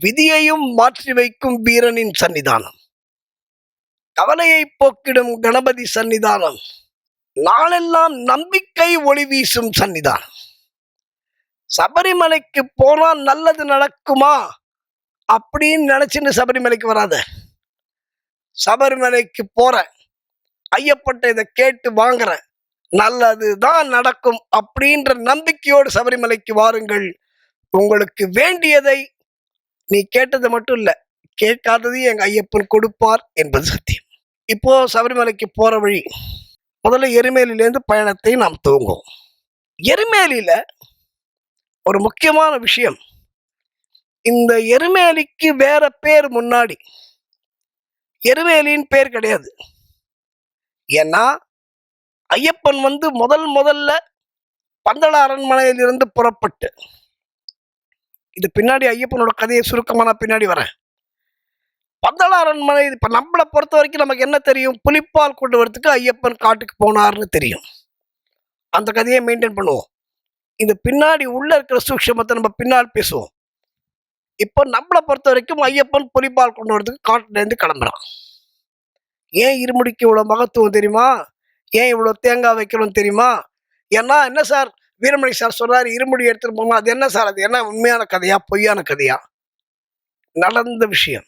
விதியையும் மாற்றி வைக்கும் வீரனின் சன்னிதானம் கவலையை போக்கிடும் கணபதி சன்னிதானம் நாளெல்லாம் நம்பிக்கை ஒளி வீசும் சன்னிதானம் சபரிமலைக்கு போனா நல்லது நடக்குமா? அப்படின்னு நினைச்சுன்னு சபரிமலைக்கு வராத. சபரிமலைக்கு போற. ஐயப்பட்ட இதை கேட்டு வாங்குற. நல்லது தான் நடக்கும் அப்படின்ற நம்பிக்கையோடு சபரிமலைக்கு வாருங்கள். உங்களுக்கு வேண்டியதை நீ கேட்டது மட்டும் இல்ல கேட்காததையும் எங்க ஐயப்பன் கொடுப்பார் என்பது சத்தியம். இப்போ சபரிமலைக்கு போற வழி முதல்ல எருமேலியிலேருந்து பயணத்தை நாம் துவங்குவோம். எருமேலியில ஒரு முக்கியமான விஷயம் இந்த எருமேலிக்கு வேற பேர் முன்னாடி எருமேலின்னு பேர் கிடையாது. ஏன்னா ஐயப்பன் வந்து முதல் முதல்ல பந்தள அரண்மனையிலிருந்து புறப்பட்டு இது பின்னாடி ஐயப்பனோட கதையை சுருக்கமாக நான் பின்னாடி வரேன். பந்தள அரண்மனை இப்போ நம்மளை பொறுத்த வரைக்கும் நமக்கு என்ன தெரியும்? புலிப்பால் கொண்டு வரத்துக்கு ஐயப்பன் காட்டுக்கு போனார்னு தெரியும். அந்த கதையை மெயின்டைன் பண்ணுவோம். இந்த பின்னாடி உள்ள இருக்கிற சூக்ஷமத்தை நம்ம பின்னால் பேசுவோம். இப்போ நம்மளை பொறுத்த வரைக்கும் ஐயப்பன் புலிப்பால் கொண்டு வரதுக்கு காட்டுலேருந்து கிளம்புறான். ஏன் இருமுடிக்கு இவ்வளோ மகத்துவம் தெரியுமா? ஏன் இவ்வளோ தேங்காய் வைக்கணும் தெரியுமா? ஏன்னா என்ன சார்? வீரமணி சார் சொல்றாரு இருமுடி எடுத்துட்டு போமா அது என்ன சார்? அது என்ன உண்மையான கதையா? பொய்யான கதையா? நடந்த விஷயம்.